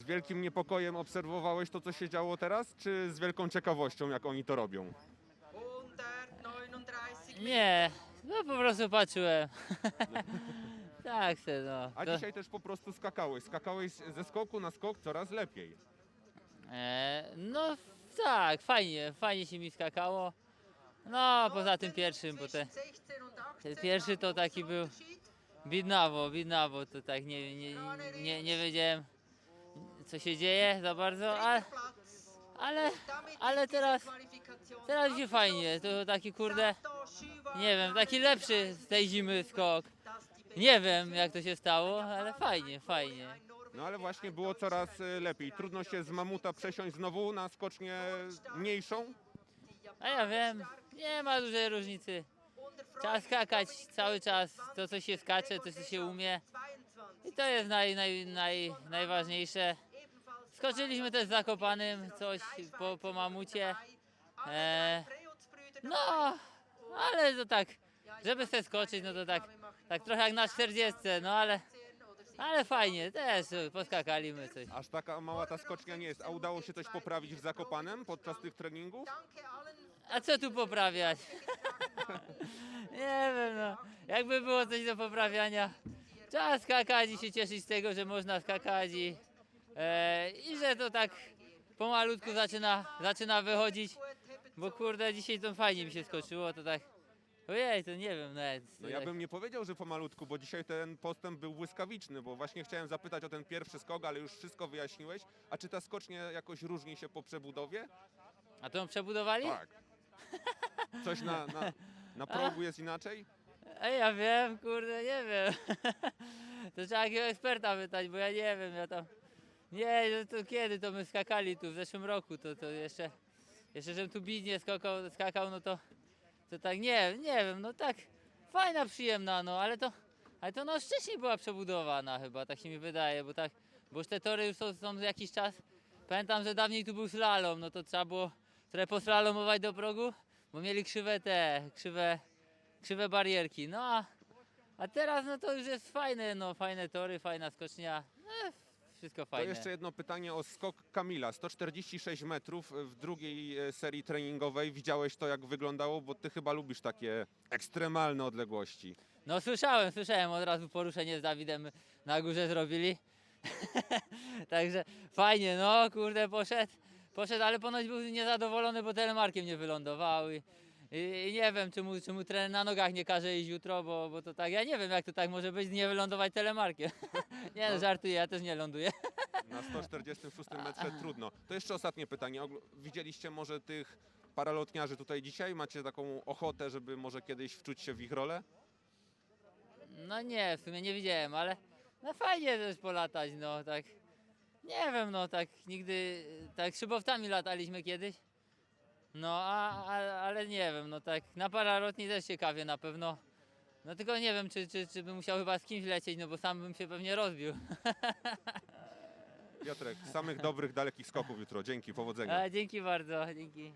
Z wielkim niepokojem obserwowałeś to, co się działo teraz, czy z wielką ciekawością, jak oni to robią? 139 Nie, no po prostu patrzyłem. tak se no. A To, dzisiaj też po prostu skakałeś. Skakałeś ze skoku na skok coraz lepiej. e, no tak, fajnie, fajnie się mi skakało. No, poza tym pierwszym, bo te ten pierwszy to taki był bidnawo, bidnawo, to tak nie, nie, nie, nie wiedziałem co się dzieje za bardzo, ale, ale, ale teraz, teraz się fajnie, to taki kurde, nie wiem, taki lepszy z tej zimy skok. Nie wiem jak to się stało, ale fajnie, fajnie. No ale właśnie było coraz y, lepiej. Trudno się z mamuta przesiąść znowu na skocznię mniejszą. A ja wiem, nie ma dużej różnicy. Trzeba skakać cały czas, to co się skacze, to co się umie. I to jest naj, naj, naj, najważniejsze. Skoczyliśmy też z Zakopanym coś po, po mamucie. E, no, ale to tak, żeby sobie skoczyć, no to tak, tak trochę jak na 40, no ale, ale fajnie, też poskakaliśmy coś. Aż taka mała ta skocznia nie jest. A udało się coś poprawić w Zakopanem podczas tych treningów? A co tu poprawiać? nie wiem, no. Jakby było coś do poprawiania, trzeba skakać i się cieszyć z tego, że można skakać i, e, i że to tak pomalutku zaczyna, zaczyna wychodzić. Bo kurde, dzisiaj to fajnie mi się skoczyło, to tak. Ojej, to nie wiem nawet. No ja bym nie powiedział, że pomalutku, bo dzisiaj ten postęp był błyskawiczny, bo właśnie chciałem zapytać o ten pierwszy skok, ale już wszystko wyjaśniłeś. A czy ta skocznia jakoś różni się po przebudowie? A to ją przebudowali? Tak. Coś na, na, na progu jest inaczej? A ja wiem, kurde, nie wiem. to trzeba jakiegoś eksperta pytać, bo ja nie wiem, ja tam... Nie, no to kiedy to my skakali tu, w zeszłym roku, to, to jeszcze... Jeszcze, żebym tu bidnie skakał, skakał, no to... To tak, nie, nie wiem, no tak... Fajna, przyjemna, no, ale to... Ale to no wcześniej była przebudowana chyba, tak się mi wydaje, bo tak... Bo już te tory już są, są jakiś czas. Pamiętam, że dawniej tu był slalom, no to trzeba było trochę poslalomować do progu, bo mieli krzywe te, krzywe krzywe barierki. No a, a teraz no to już jest fajne, no fajne tory, fajna skocznia. No, wszystko To jeszcze jedno pytanie o skok Kamila. 146 metrów w drugiej e, serii treningowej. Widziałeś to, jak wyglądało? Bo ty chyba lubisz takie ekstremalne odległości. No słyszałem, słyszałem, od razu poruszenie z Dawidem na górze zrobili. Także fajnie, no kurde poszedł, poszedł, ale ponoć był niezadowolony, bo telemarkiem nie wylądował. I, i nie wiem, czy mu, czy mu trener na nogach nie każe iść jutro, bo, bo to tak, ja nie wiem jak to tak może być, nie wylądować telemarkiem. nie no, żartuję, ja też nie ląduję. Na 146 metrze trudno. To jeszcze ostatnie pytanie. Ogl- Widzieliście może tych paralotniarzy tutaj dzisiaj? Macie taką ochotę, żeby może kiedyś wczuć się w ich rolę? No nie, w sumie nie widziałem, ale no fajnie też polatać, no tak. Nie wiem, no tak nigdy, tak szybowcami lataliśmy kiedyś. No a, a, ale nie wiem, no tak na paralotni też ciekawie na pewno. No tylko nie wiem, czy, czy, czy bym musiał chyba z kimś lecieć, no bo sam bym się pewnie rozbił. Piotrek, samych dobrych, dalekich skoków jutro. Dzięki, powodzenia. A, dzięki bardzo, dzięki.